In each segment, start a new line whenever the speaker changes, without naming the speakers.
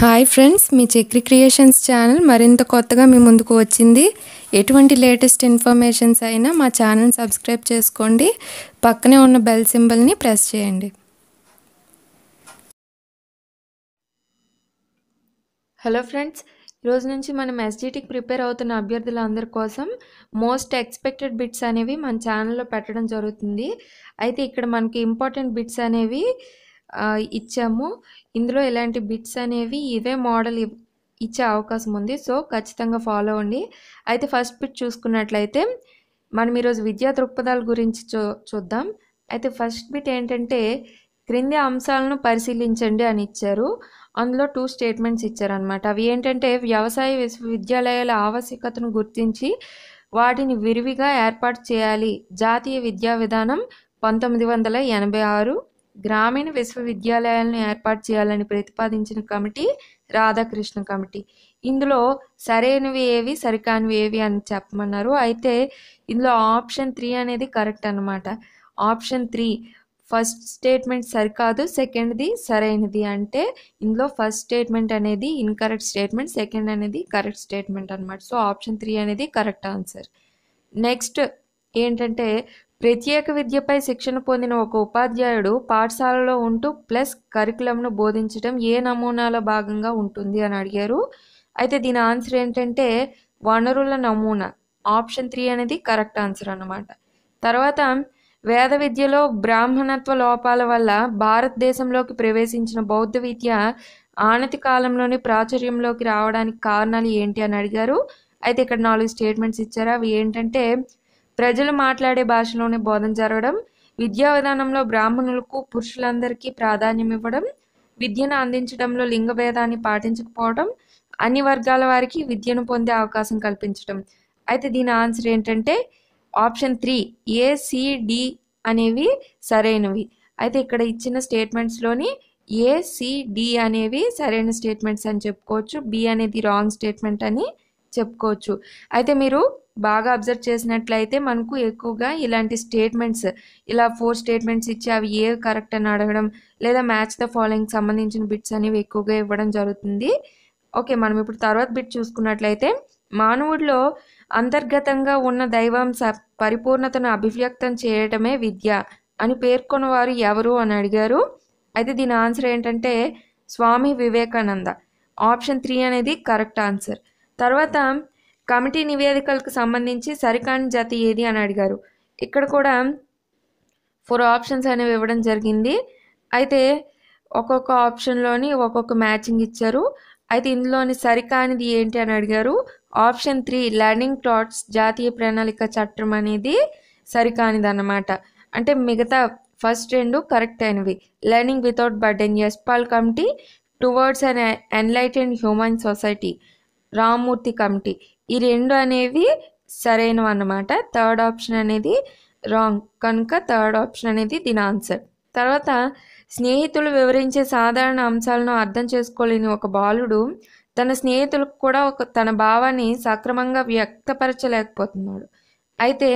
Hi friends మీ Chakri creations channel మరింత కొత్తగా మీ ముందుకు వచ్చింది. ఎటువంటి లేటెస్ట్ ఇన్ఫర్మేషన్స్ అయినా మా ఛానల్ సబ్స్క్రైబ్ చేసుకోండి. పక్కనే ఉన్న బెల్ సింబల్ని ప్రెస్ చేయండి.
హలో ఫ్రెండ్స్ ఈరోజు నుంచి మనం ఎస్జీటీకి ప్రిపేర్ అవుతున్న అభ్యర్థులందరి కోసం మోస్ట్ ఎక్స్పెక్టెడ్ బిట్స్ అనేవి మన ఛానల్లో పెట్టడం జరుగుతుంది. అయితే ఇక్కడ మనకి ఇంపార్టెంట్ బిట్స్ అనేవి ఇచ్చాము. ఇందులో ఇలాంటి బిట్స్ అనేవి ఇవే మోడల్ ఇచ్చే అవకాశం ఉంది. సో ఖచ్చితంగా ఫాలో అవ్వండి. అయితే ఫస్ట్ బిట్ చూసుకున్నట్లయితే మనం ఈరోజు విద్యా దృక్పథాల గురించి చూ చూద్దాం. అయితే ఫస్ట్ బిట్ ఏంటంటే క్రింది అంశాలను పరిశీలించండి అని ఇచ్చారు. అందులో టూ స్టేట్మెంట్స్ ఇచ్చారనమాట అవి ఏంటంటే వ్యవసాయ విశ్వవిద్యాలయాల ఆవశ్యకతను గుర్తించి వాటిని విరివిగా ఏర్పాటు చేయాలి. జాతీయ విద్యా విధానం పంతొమ్మిది వందల ఎనభై ఆరు గ్రామీణ విశ్వవిద్యాలయాలను ఏర్పాటు చేయాలని ప్రతిపాదించిన కమిటీ రాధాకృష్ణ కమిటీ. ఇందులో సరైనవి ఏవి సరికానివి ఏవి అని చెప్పమన్నారు. అయితే ఇందులో ఆప్షన్ త్రీ అనేది కరెక్ట్ అనమాట ఆప్షన్ త్రీ ఫస్ట్ స్టేట్మెంట్ సరికాదు సెకండ్ది సరైనది అంటే ఇందులో ఫస్ట్ స్టేట్మెంట్ అనేది ఇన్కరెక్ట్ స్టేట్మెంట్ సెకండ్ అనేది కరెక్ట్ స్టేట్మెంట్ అనమాట సో ఆప్షన్ త్రీ అనేది కరెక్ట్ ఆన్సర్. నెక్స్ట్ ఏంటంటే ప్రత్యేక విద్యపై శిక్షణ పొందిన ఒక ఉపాధ్యాయుడు పాఠశాలలో ఉంటూ ప్లస్ కరికులంను బోధించడం ఏ నమూనాలో భాగంగా ఉంటుంది అని అడిగారు. అయితే దీని ఆన్సర్ ఏంటంటే వనరుల నమూనా. ఆప్షన్ త్రీ అనేది కరెక్ట్ ఆన్సర్ అన్నమాట. తర్వాత వేద విద్యలో బ్రాహ్మణత్వ లోపాల వల్ల భారతదేశంలోకి ప్రవేశించిన బౌద్ధ విద్య ఆనతి కాలంలోని ప్రాచుర్యంలోకి రావడానికి కారణాలు ఏంటి అని అడిగారు. అయితే ఇక్కడ నాలుగు స్టేట్మెంట్స్ ఇచ్చారు. అవి ఏంటంటే ప్రజలు మాట్లాడే భాషలోనే బోధన జరగడం విద్యా విధానంలో బ్రాహ్మణులకు పురుషులందరికీ ప్రాధాన్యం ఇవ్వడం విద్యను అందించడంలో లింగ భేదాన్ని పాటించకపోవడం అన్ని వర్గాల వారికి విద్యను పొందే అవకాశం కల్పించడం. అయితే దీని ఆన్సర్ ఏంటంటే ఆప్షన్ త్రీ ఏసిడి అనేవి సరైనవి. అయితే ఇక్కడ ఇచ్చిన స్టేట్మెంట్స్లోని ఏసిడి అనేవి సరైన స్టేట్మెంట్స్ అని చెప్పుకోవచ్చు బి అనేది రాంగ్ స్టేట్మెంట్ అని చెప్పుకోవచ్చు. అయితే మీరు బాగా అబ్జర్వ్ చేసినట్లయితే మనకు ఎక్కువగా ఇలాంటి స్టేట్మెంట్స్ ఇలా ఫోర్ స్టేట్మెంట్స్ ఇచ్చి అవి ఏ కరెక్ట్ అని అడగడం లేదా మ్యాచ్ ద ఫాలోయింగ్ సంబంధించిన బిట్స్ అనేవి ఎక్కువగా ఇవ్వడం జరుగుతుంది. ఓకే మనం ఇప్పుడు తర్వాత బిట్ చూసుకున్నట్లయితే మానవుడిలో అంతర్గతంగా ఉన్న దైవాంశ పరిపూర్ణతను అభివ్యక్తం చేయటమే విద్య అని పేర్కొన్న వారు ఎవరు అని అడిగారు. అయితే దీని ఆన్సర్ ఏంటంటే స్వామి వివేకానంద. ఆప్షన్ త్రీ అనేది కరెక్ట్ ఆన్సర్ తర్వాత కమిటీ నివేదికలకు సంబంధించి సరికాని జాతి ఏది అని అడిగారు. ఇక్కడ కూడా ఫోర్ ఆప్షన్స్ అనేవి ఇవ్వడం జరిగింది. అయితే ఒక్కొక్క ఆప్షన్లోని ఒక్కొక్క మ్యాచింగ్ ఇచ్చారు. అయితే ఇందులోని సరికానిది ఏంటి అని అడిగారు. ఆప్షన్ త్రీ లెర్నింగ్ థాట్స్ జాతీయ ప్రణాళిక చట్టం అనేది సరికానిది అన్నమాట. అంటే మిగతా ఫస్ట్ రెండు కరెక్ట్ అయినవి. Learning without burden Yashpal committee towards an enlightened human society Rammurthy committee. ఈ రెండు అనేవి సరైనవి అన్నమాట థర్డ్ ఆప్షన్ అనేది రాంగ్. కనుక థర్డ్ ఆప్షన్ అనేది దీని ఆన్సర్. తర్వాత స్నేహితులు వివరించే సాధారణ అంశాలను అర్థం చేసుకోలేని ఒక బాలుడు తన స్నేహితులకు కూడా ఒక తన భావాన్ని సక్రమంగా వ్యక్తపరచలేకపోతున్నాడు. అయితే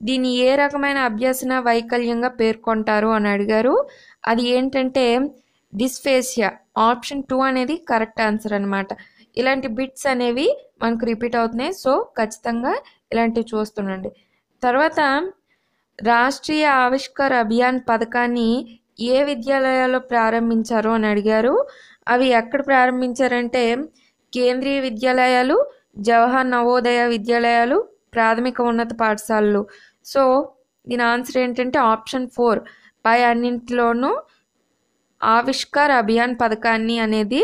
దీన్ని ఏ రకమైన అభ్యసన వైకల్యంగా పేర్కొంటారు అని అడిగారు. అది ఏంటంటే డిస్ఫేసియా. ఆప్షన్ టూ అనేది కరెక్ట్ ఆన్సర్ అనమాట ఇలాంటి బిట్స్ అనేవి మనకు రిపీట్ అవుతున్నాయి. సో ఖచ్చితంగా ఇలాంటివి చూస్తుండండి. తర్వాత రాష్ట్రీయ ఆవిష్కార్ అభియాన్ పథకాన్ని ఏ విద్యాలయాల్లో ప్రారంభించారు అని అడిగారు. అవి ఎక్కడ ప్రారంభించారంటే కేంద్రీయ విద్యాలయాలు జవహర్ నవోదయ విద్యాలయాలు ప్రాథమిక ఉన్నత పాఠశాలలు. సో దీని ఆన్సర్ ఏంటంటే ఆప్షన్ ఫోర్ పై అన్నింటిలోనూ ఆవిష్కార్ అభియాన్ పథకాన్ని అనేది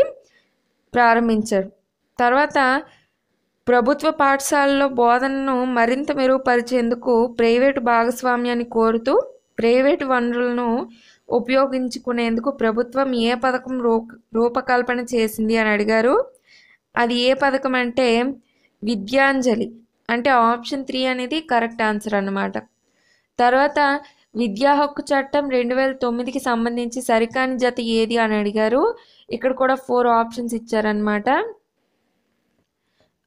ప్రారంభించారు. తర్వాత ప్రభుత్వ పాఠశాలలో బోధనను మరింత మెరుగుపరిచేందుకు ప్రైవేటు భాగస్వామ్యాన్ని కోరుతూ ప్రైవేటు వనరులను ఉపయోగించుకునేందుకు ప్రభుత్వం ఏ పథకం రూ రూపకల్పన చేసింది అని అడిగారు. అది ఏ పథకం అంటే విద్యాంజలి. అంటే ఆప్షన్ త్రీ అనేది కరెక్ట్ ఆన్సర్ అనమాట తర్వాత విద్యా హక్కు చట్టం రెండు వేల తొమ్మిదికి సంబంధించి సరికాని జత ఏది అని అడిగారు. ఇక్కడ కూడా ఫోర్ ఆప్షన్స్ ఇచ్చారనమాట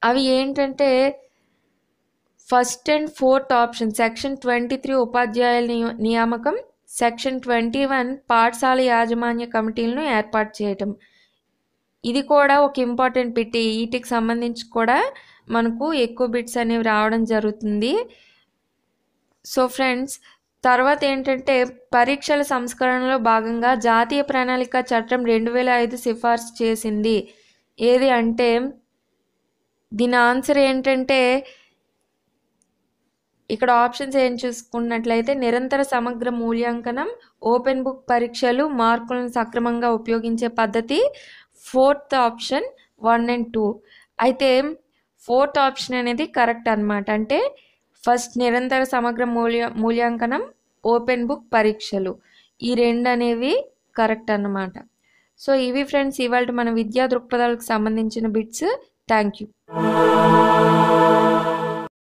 అవి ఏంటంటే first and fourth option section twenty three ఉపాధ్యాయుల నియ- నియామకం సెక్షన్ ట్వంటీ వన్ పాఠశాల యాజమాన్య కమిటీలను ఏర్పాటు చేయటం. ఇది కూడా ఒక ఇంపార్టెంట్ బిట్ వీటికి సంబంధించి కూడా మనకు ఎక్కువ బిట్స్ అనేవి రావడం జరుగుతుంది. సో ఫ్రెండ్స్ తర్వాత ఏంటంటే పరీక్షల సంస్కరణలో భాగంగా జాతీయ ప్రణాళిక చట్టం రెండు వేల ఐదు సిఫార్సు చేసింది. ఏది అంటే దీని ఆన్సర్ ఏంటంటే ఇక్కడ ఆప్షన్స్ ఏం చూసుకున్నట్లయితే నిరంతర సమగ్ర మూల్యాంకనం ఓపెన్ బుక్ పరీక్షలు మార్కులను సక్రమంగా ఉపయోగించే పద్ధతి fourth option one and two అయితే ఫోర్త్ ఆప్షన్ అనేది కరెక్ట్ అనమాట అంటే ఫస్ట్ నిరంతర సమగ్ర మూల్య మూల్యాంకనం ఓపెన్ బుక్ పరీక్షలు. ఈ రెండు అనేవి కరెక్ట్ అన్నమాట. సో ఇవి ఫ్రెండ్స్ ఇవాళ మన విద్యా దృక్పథాలకు సంబంధించిన బిట్స్ Thank you.